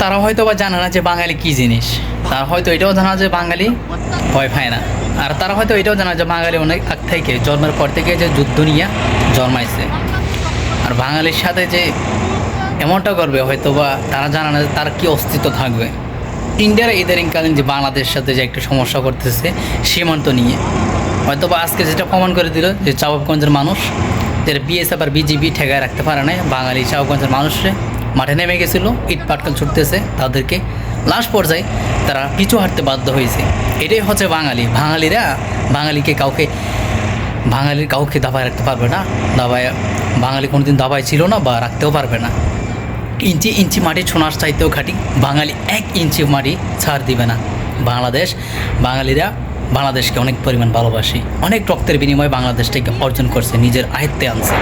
তারা হয়তো বা জানে না যে বাঙালি কী জিনিস। তারা হয়তো এটাও জানা যে বাঙালি ভয় পায় না। আর তারা হয়তো এটাও জানা যে বাঙালি অনেক আগ থেকে, জন্মের পর থেকে যে যুদ্ধ নিয়ে জন্মাইছে। আর বাঙালির সাথে যে এমনটা করবে হয়তো বা তারা জানে না যে তার কী অস্তিত্ব থাকবে। ইন্ডিয়ার ইদারিংকালীন যে বাংলাদেশের সাথে যে একটা সমস্যা করতেছে, সীমান্ত নিয়ে। হয়তো বা আজকে যেটা প্রমাণ করে দিল যে চাবাবগঞ্জের মানুষ যেটা বিএসএফ আর বিজিবি ঠেকায় রাখতে পারে না বাঙালি চাবাবগঞ্জের মানুষরে। মাঠে নেমে গেছিল, ইট পাটকাল ছুটতেছে তাদেরকে। লাস্ট পর্যায়ে তারা পিছু হাঁটতে বাধ্য হয়েছে। এটাই হচ্ছে বাঙালি। বাঙালিরা বাঙালিকে কাউকে বাঙালির কাউকে দাবায় রাখতে পারবে না। দাবায় বাঙালি কোনোদিন দাবায় ছিল না বা রাখতেও পারবে না। ইঞ্চি ইঞ্চি মাটি ছোনার চাইতেও খাটি। বাঙালি এক ইঞ্চি মাটি ছাড় দিবে না। বাংলাদেশ বাঙালিরা বাংলাদেশকে অনেক পরিমাণ ভালোবাসি। অনেক রক্তের বিনিময়ে বাংলাদেশটাকে অর্জন করছে, নিজের আয়ত্তে আনছে।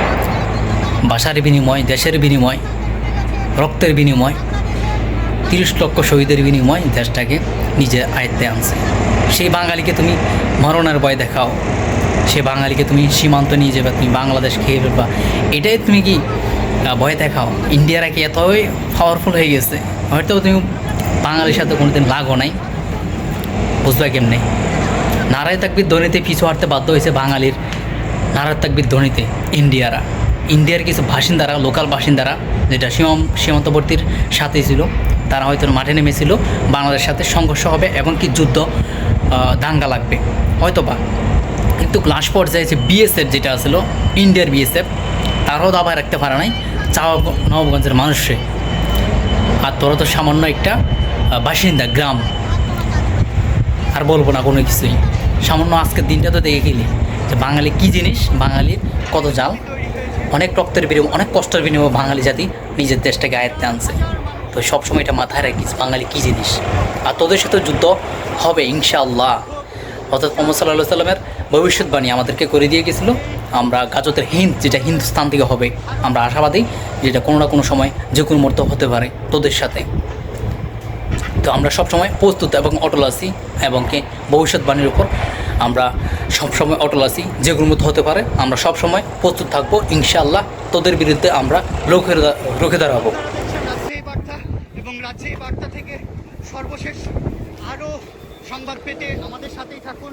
ভাষার বিনিময়, দেশের বিনিময় রক্তের বিনিময়, তিরিশ লক্ষ শহীদের বিনিময় দেশটাকে নিজের আয়ত্তে আনছে। সেই বাঙালিকে তুমি মরণের ভয় দেখাও সে বাঙালিকে তুমি সীমান্ত নিয়ে যাবে, তুমি বাংলাদেশ খেয়ে ফেলবা। এটাই তুমি কি ভয় দেখাও? ইন্ডিয়ারা কি এতই পাওয়ারফুল হয়ে গেছে হয়তো তুমি বাঙালির সাথে কোনোদিন লাগো নাই। বুঝবা কেমনে? নারায় তাকবির ধ্বনিতে পিছু হাঁটতে বাধ্য হয়েছে বাঙালির, নারায় তাকবির ধ্বনিতে ইন্ডিয়ারা। ইন্ডিয়ার কিছু বাসিন্দারা লোকাল বাসিন্দারা, যেটা সীমান্তবর্তীর সাথেই ছিল, তারা হয়তো মাঠে নেমেছিল, বাংলাদেশের সাথে সংঘর্ষ হবে এবং কি যুদ্ধ দাঙ্গা লাগবে। হয়তো বা কিন্তু লাস্ট পর্যায়ে যে বিএসএফ যেটা ছিল, ইন্ডিয়ার বিএসএফ তারাও দাবায় রাখতে পারে নাই, চাওয়া নবগঞ্জের মানুষে। আর তোরা তো সামান্য একটা বাসিন্দা, গ্রাম। আর বলব না কোনো কিছুই। সামান্য আজকের দিনটা তো দেখে গেলি যে বাঙালি কী জিনিস, বাঙালির কত জাল। অনেক রক্তের বিনিময়, অনেক কষ্টের বিনিময়ে বাঙালি জাতি নিজের দেশটাকে আয়ত্তে আনছে। তো সবসময় এটা মাথায় রাখিস, বাঙালি কী জিনিস? আর তোদের সাথে যুদ্ধ হবে, ইনশাআল্লাহ। অর্থাৎ মোহাম্মদ সাল্লাহ সাল্লামের ভবিষ্যৎবাণী আমাদেরকে করে দিয়ে গেছিল। আমরা গাজতের হিন্দ, যেটা হিন্দুস্তান থেকে হবে, আমরা আশাবাদী যেটা কোনো না কোনো সময় যে কোনো মুহূর্ত হতে পারে তোদের সাথে। তো আমরা সবসময় প্রস্তুত এবং অটল আছি এবং কি ভবিষ্যৎবাণীর উপর আমরা সবসময় অটল আছি যেগুলো মতো হতে পারে, আমরা সবসময় প্রস্তুত থাকব, ইনশাআল্লাহ তোদের বিরুদ্ধে আমরা রোখে রোখে দাঁড়াবো। এবং রাজ্যে বার্তা থেকে সর্বশেষ আরও সংবাদ পেতে আমাদের সাথেই থাকুন।